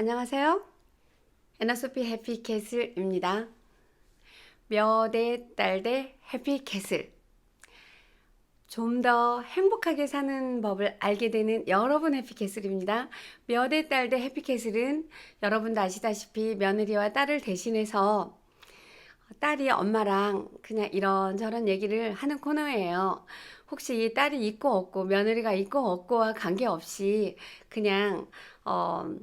안녕하세요. 에너소피 해피캐슬입니다. 몇의 딸대 해피캐슬. 좀 더 행복하게 사는 법을 알게 되는 여러분 해피캐슬입니다. 몇의 딸대 해피캐슬은 여러분도 아시다시피 며느리와 딸을 대신해서 딸이 엄마랑 그냥 이런저런 얘기를 하는 코너예요. 혹시 이 딸이 있고 없고 며느리가 있고 없고와 관계없이 그냥 어,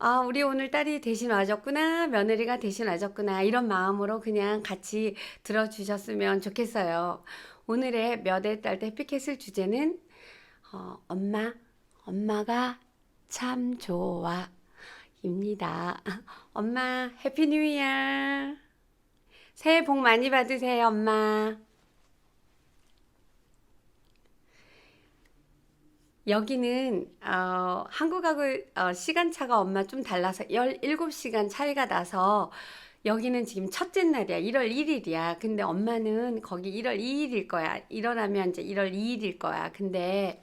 아, 우리 오늘 딸이 대신 와줬구나, 며느리가 대신 와줬구나, 이런 마음으로 그냥 같이 들어주셨으면 좋겠어요. 오늘의 몇의 딸 해피캐슬 주제는, 어, 엄마, 엄마가 참 좋아. 입니다. 엄마, 해피 뉴 이어. 새해 복 많이 받으세요, 엄마. 여기는 어, 한국하고 어, 시간차가 엄마 좀 달라서 17시간 차이가 나서 여기는 지금 첫째 날이야. 1월 1일이야. 근데 엄마는 거기 1월 2일일 거야. 일어나면 이제 1월 2일일 거야. 근데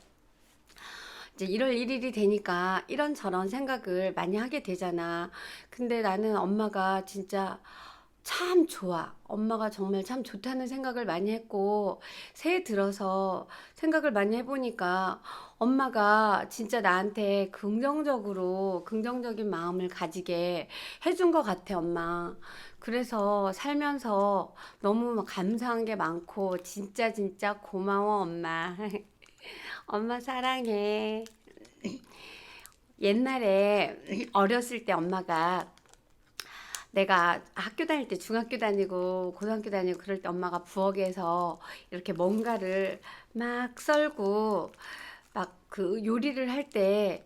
이제 1월 1일이 되니까 이런저런 생각을 많이 하게 되잖아. 근데 나는 엄마가 진짜 참 좋아. 엄마가 정말 참 좋다는 생각을 많이 했고, 새해 들어서 생각을 많이 해보니까 엄마가 진짜 나한테 긍정적으로, 긍정적인 마음을 가지게 해준 것 같아, 엄마. 그래서 살면서 너무 막 감사한 게 많고, 진짜 진짜 고마워, 엄마. 엄마 사랑해. 옛날에 어렸을 때 엄마가 내가 학교 다닐 때 중학교 다니고 고등학교 다니고 그럴 때 엄마가 부엌에서 이렇게 뭔가를 막 썰고 막 그 요리를 할 때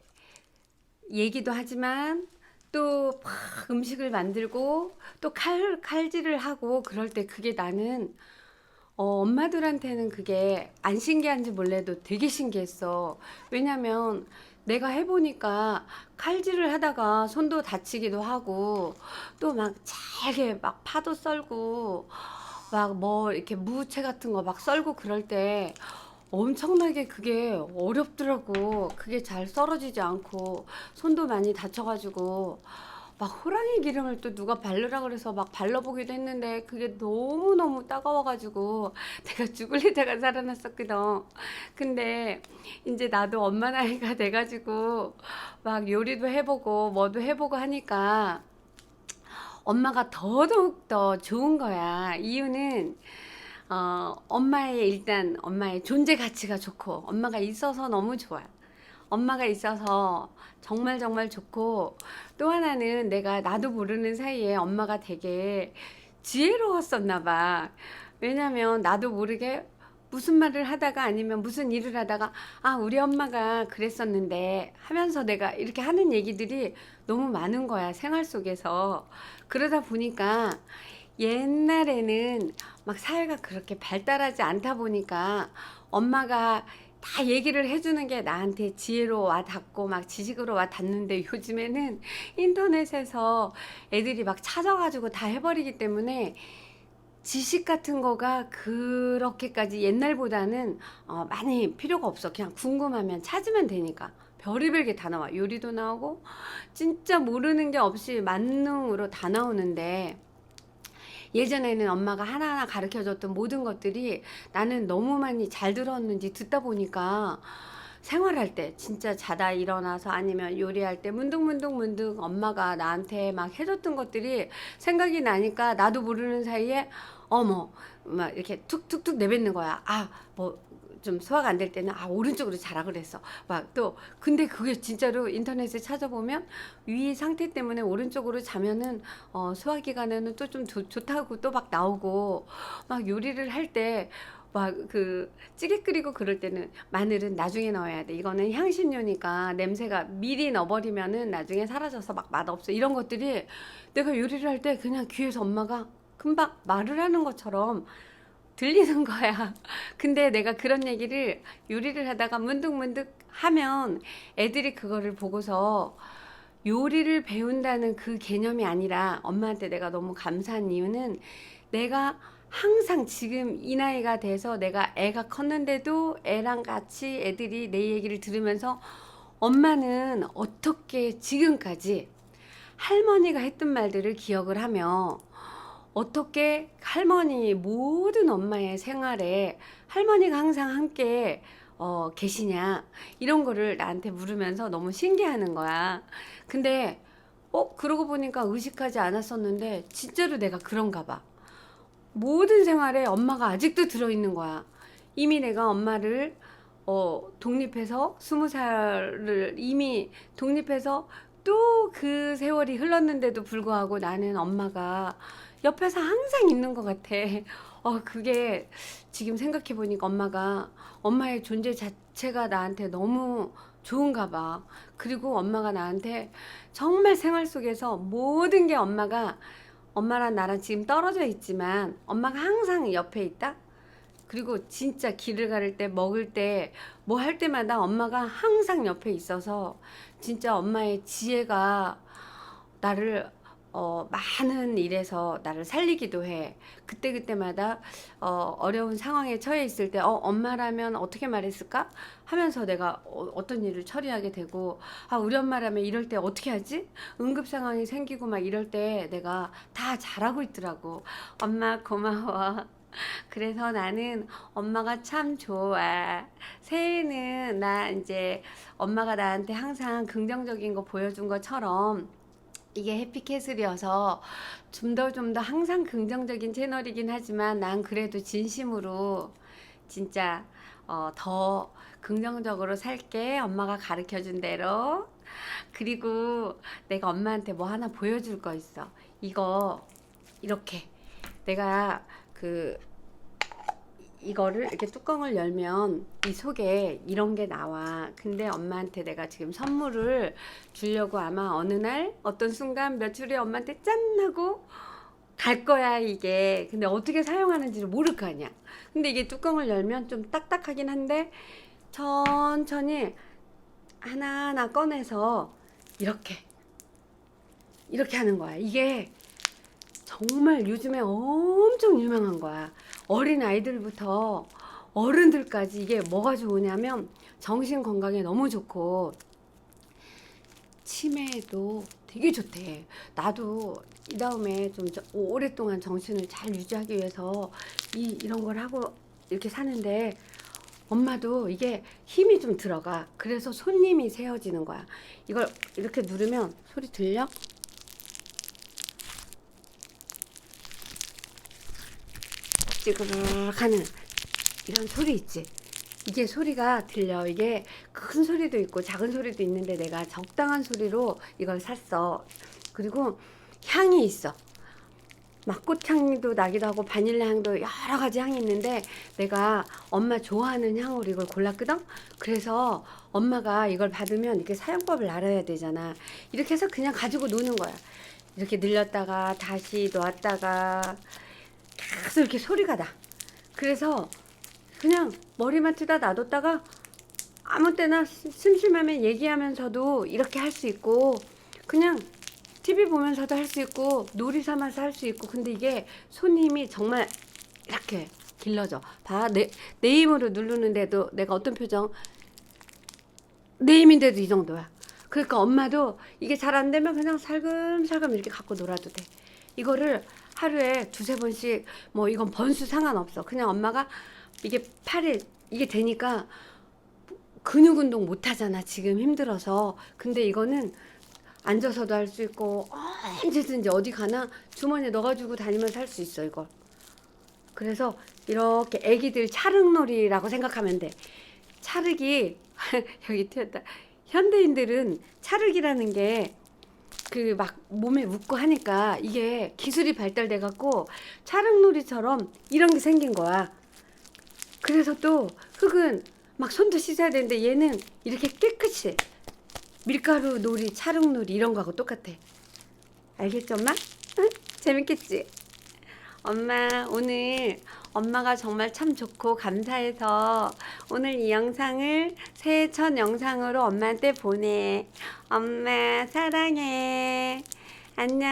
얘기도 하지만 또 막 음식을 만들고 또 칼, 칼질을 하고 그럴 때 그게 나는 어, 엄마들한테는 그게 안 신기한지 몰라도 되게 신기했어. 왜냐면 내가 해보니까 칼질을 하다가 손도 다치기도 하고 또 막 잘게 막 파도 썰고 막 뭐 이렇게 무채 같은 거 막 썰고 그럴 때 엄청나게 그게 어렵더라고. 그게 잘 썰어지지 않고 손도 많이 다쳐가지고 막 호랑이 기름을 또 누가 바르라 그래서 막 발라보기도 했는데 그게 너무너무 따가워가지고 내가 죽을리다가 살아났었거든. 근데 이제 나도 엄마 나이가 돼가지고 막 요리도 해보고 뭐도 해보고 하니까 엄마가 더더욱 더 좋은 거야. 이유는 어, 엄마의 일단 엄마의 존재 가치가 좋고 엄마가 있어서 너무 좋아. 엄마가 있어서 정말 정말 좋고 또 하나는 내가 나도 모르는 사이에 엄마가 되게 지혜로웠었나 봐. 왜냐면 나도 모르게 무슨 말을 하다가 아니면 무슨 일을 하다가 아, 우리 엄마가 그랬었는데 하면서 내가 이렇게 하는 얘기들이 너무 많은 거야, 생활 속에서. 그러다 보니까 옛날에는 막 사회가 그렇게 발달하지 않다 보니까 엄마가 다 얘기를 해주는 게 나한테 지혜로 와 닿고 막 지식으로 와 닿는데 요즘에는 인터넷에서 애들이 막 찾아가지고 다 해버리기 때문에 지식 같은 거가 그렇게까지 옛날보다는 어, 많이 필요가 없어. 그냥 궁금하면 찾으면 되니까. 별의별 게 다 나와. 요리도 나오고, 진짜 모르는 게 없이 만능으로 다 나오는데, 예전에는 엄마가 하나하나 가르쳐 줬던 모든 것들이 나는 너무 많이 잘 들었는지 듣다 보니까 생활할 때 진짜 자다 일어나서 아니면 요리할 때 문득문득 문득 엄마가 나한테 막 해줬던 것들이 생각이 나니까 나도 모르는 사이에 어머 막 이렇게 툭툭툭 내뱉는 거야. 아, 뭐 좀 소화가 안 될 때는 아 오른쪽으로 자라 그랬어. 막 또 근데 그게 진짜로 인터넷에 찾아보면 위 상태 때문에 오른쪽으로 자면은 어 소화 기관에는 또 좀 좋다고 또 막 나오고 막 요리를 할때 막그 찌개 끓이고 그럴 때는 마늘은 나중에 넣어야 돼. 이거는 향신료니까 냄새가 미리 넣어버리면은 나중에 사라져서 막 맛없어. 이런 것들이 내가 요리를 할 때 그냥 귀에서 엄마가 금방 말을 하는 것처럼 들리는 거야. 근데 내가 그런 얘기를 요리를 하다가 문득문득 하면 애들이 그거를 보고서 요리를 배운다는 그 개념이 아니라 엄마한테 내가 너무 감사한 이유는 내가 항상 지금 이 나이가 돼서 내가 애가 컸는데도 애랑 같이 애들이 내 얘기를 들으면서 엄마는 어떻게 지금까지 할머니가 했던 말들을 기억을 하며 어떻게 할머니 모든 엄마의 생활에 할머니가 항상 함께 어, 계시냐 이런 거를 나한테 물으면서 너무 신기하는 거야. 근데 어 그러고 보니까 의식하지 않았었는데 진짜로 내가 그런가 봐. 모든 생활에 엄마가 아직도 들어있는 거야. 이미 내가 엄마를 어, 독립해서 스무 살을 이미 독립해서 또 그 세월이 흘렀는데도 불구하고 나는 엄마가 옆에서 항상 있는 것 같아. 어, 그게 지금 생각해 보니까 엄마가 엄마의 존재 자체가 나한테 너무 좋은가 봐. 그리고 엄마가 나한테 정말 생활 속에서 모든 게 엄마가 엄마랑 나랑 지금 떨어져 있지만 엄마가 항상 옆에 있다? 그리고 진짜 길을 가를 때 먹을 때 뭐 할 때마다 엄마가 항상 옆에 있어서 진짜 엄마의 지혜가 나를 어, 많은 일에서 나를 살리기도 해. 그때그때마다 어, 어려운 상황에 처해 있을 때, 어, 엄마라면 어떻게 말했을까? 하면서 내가 어, 어떤 일을 처리하게 되고, 아, 우리 엄마라면 이럴 때 어떻게 하지? 응급 상황이 생기고 막 이럴 때 내가 다 잘하고 있더라고. 엄마 고마워. 그래서 나는 엄마가 참 좋아. 새해는 나 이제 엄마가 나한테 항상 긍정적인 거 보여준 것처럼 이게 해피캐슬이어서 좀 더 좀 더 항상 긍정적인 채널이긴 하지만 난 그래도 진심으로 진짜 어, 더 긍정적으로 살게 엄마가 가르쳐 준 대로. 그리고 내가 엄마한테 뭐 하나 보여줄 거 있어. 이거 이렇게. 내가 그 이거를 이렇게 뚜껑을 열면 이 속에 이런 게 나와. 근데 엄마한테 내가 지금 선물을 주려고 아마 어느 날 어떤 순간 며칠 후에 엄마한테 짠 하고 갈 거야 이게. 근데 어떻게 사용하는지를 모를 거 아니야. 근데 이게 뚜껑을 열면 좀 딱딱하긴 한데 천천히 하나하나 꺼내서 이렇게 이렇게 하는 거야. 이게 정말 요즘에 엄청 유명한 거야. 어린 아이들부터 어른들까지 이게 뭐가 좋으냐면 정신 건강에 너무 좋고 치매도 되게 좋대. 나도 이 다음에 좀 저- 오랫동안 정신을 잘 유지하기 위해서 이, 이런 걸 하고 이렇게 사는데 엄마도 이게 힘이 좀 들어가. 그래서 손님이 세워지는 거야. 이걸 이렇게 누르면 소리 들려? 찌그르륵 하는 이런 소리 있지. 이게 소리가 들려. 이게 큰 소리도 있고 작은 소리도 있는데 내가 적당한 소리로 이걸 샀어. 그리고 향이 있어. 막꽃 향도 나기도 하고 바닐라 향도 여러 가지 향이 있는데 내가 엄마 좋아하는 향으로 이걸 골랐거든. 그래서 엄마가 이걸 받으면 이렇게 사용법을 알아야 되잖아. 이렇게 해서 그냥 가지고 노는 거야. 이렇게 늘렸다가 다시 놓았다가 계속 이렇게 소리가 나. 그래서 그냥 머리맡에다 놔뒀다가 아무 때나 심- 심심하면 얘기하면서도 이렇게 할 수 있고 그냥 TV 보면서도 할 수 있고 놀이 삼아서 할 수 있고 근데 이게 손 힘이 정말 이렇게 길러져. 봐. 내, 내 힘으로 누르는데도 내가 어떤 표정 내 힘인데도 이 정도야. 그러니까 엄마도 이게 잘 안 되면 그냥 살금살금 이렇게 갖고 놀아도 돼. 이거를 하루에 두세 번씩 뭐 이건 번수 상관없어. 그냥 엄마가 이게 팔에 이게 되니까 근육 운동 못 하잖아. 지금 힘들어서. 근데 이거는 앉아서도 할 수 있고 언제든지 어디 가나 주머니에 넣어가지고 다니면서 할 수 있어 이걸. 그래서 이렇게 애기들 차륵놀이라고 생각하면 돼. 차륵이 여기 튀었다. 현대인들은 차륵이라는 게 그 막 몸에 묻고 하니까 이게 기술이 발달돼 갖고 차륵놀이처럼 이런 게 생긴 거야. 그래서 또 흙은 막 손도 씻어야 되는데 얘는 이렇게 깨끗이 밀가루 놀이, 차륵놀이 이런 거하고 똑같아. 알겠죠, 엄마? 응? 재밌겠지? 엄마, 오늘 엄마가 정말 참 좋고 감사해서 오늘 이 영상을 새해 첫 영상으로 엄마한테 보내. 엄마, 사랑해. 안녕.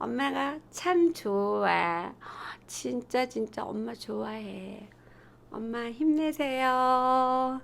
엄마가 참 좋아. 진짜 진짜 엄마 좋아해. 엄마 힘내세요.